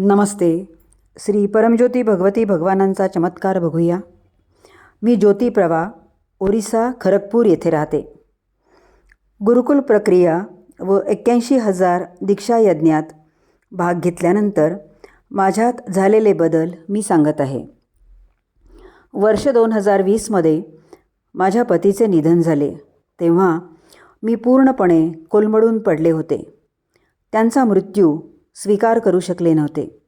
नमस्ते. श्री परमज्योती भगवती भगवानांचा चमत्कार बघूया. मी ज्योती प्रभा ओरिसा खरगपूर येथे राहते. गुरुकुल प्रक्रिया व एक्क्याऐंशी हजार दीक्षा यज्ञात भाग घेतल्यानंतर माझ्यात झालेले बदल मी सांगत आहे. वर्ष दोन हजार वीसमध्ये माझ्या पतीचे निधन झाले. तेव्हा मी पूर्णपणे कोलमडून पडले होते. त्यांचा मृत्यू स्वीकार करू शकले नव्हते.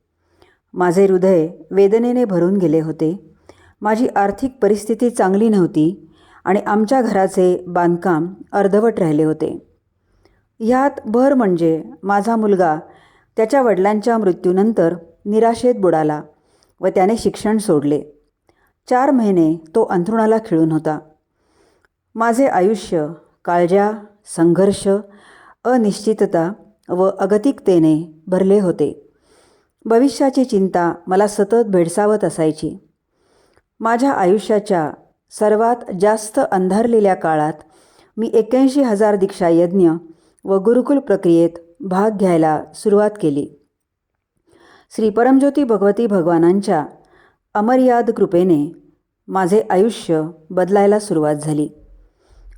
माझे हृदय वेदनेने भरून गेले होते. माझी आर्थिक परिस्थिती चांगली नव्हती आणि आमच्या घराचे बांधकाम अर्धवट राहिले होते. ह्यात भर म्हणजे माझा मुलगा त्याच्या वडिलांच्या मृत्यूनंतर निराशेत बुडाला व त्याने शिक्षण सोडले. चार महिने तो अंथरुणाला खिळून होता. माझे आयुष्य काळजा संघर्ष अनिश्चितता व अगतिकतेने भरले होते. भविष्याची चिंता मला सतत भेडसावत असायची. माझ्या आयुष्याच्या सर्वात जास्त अंधारलेल्या काळात मी एक्याऐंशी हजार दीक्षा यज्ञ व गुरुकुल प्रक्रियेत भाग घ्यायला सुरुवात केली. श्री परमज्योती भगवती भगवानांच्या अमर्याद कृपेने माझे आयुष्य बदलायला सुरुवात झाली.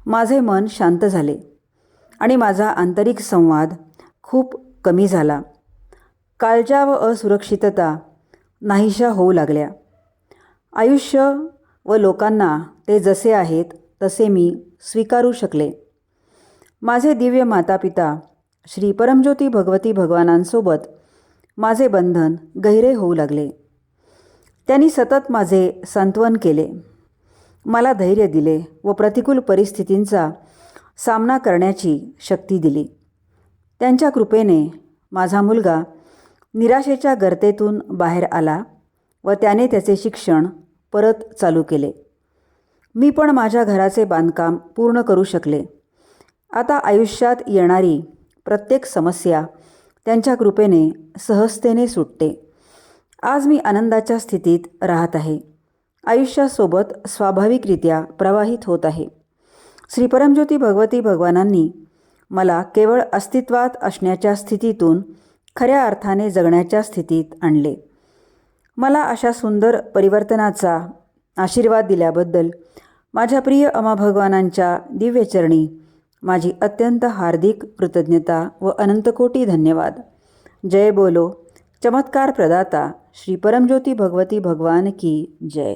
माझे मन शांत झाले आणि माझा आंतरिक संवाद खूप कमी झाला. काळजा व असुरक्षितता नाहीशा होऊ लागल्या. आयुष्य व लोकांना ते जसे आहेत तसे मी स्वीकारू शकले. माझे दिव्य मातापिता श्री परमज्योती भगवती भगवानांसोबत माझे बंधन गहिरे होऊ लागले. त्यांनी सतत माझे सांत्वन केले. मला धैर्य दिले व प्रतिकूल परिस्थितींचा सामना करण्याची शक्ती दिली. त्यांच्या कृपेने माझा मुलगा निराशेच्या गर्तेतून बाहेर आला व त्याने त्याचे शिक्षण परत चालू केले. मी पण माझ्या घराचे बांधकाम पूर्ण करू शकले. आता आयुष्यात येणारी प्रत्येक समस्या त्यांच्या कृपेने सहजतेने सुटते. आज मी आनंदाच्या स्थितीत राहत आहे. आयुष्यासोबत स्वाभाविकरित्या प्रवाहित होत आहे. श्री परमज्योती भगवती भगवानांनी मला केवळ अस्तित्वात असण्याच्या स्थितीतून खऱ्या अर्थाने जगण्याच्या स्थितीत आणले. मला अशा सुंदर परिवर्तनाचा आशीर्वाद दिल्याबद्दल माझ्या प्रिय अमा भगवानांच्या दिव्यचरणी माझी अत्यंत हार्दिक कृतज्ञता व अनंतकोटी धन्यवाद. जय बोलो. चमत्कार प्रदाता श्री परमज्योती भगवती भगवान की जय.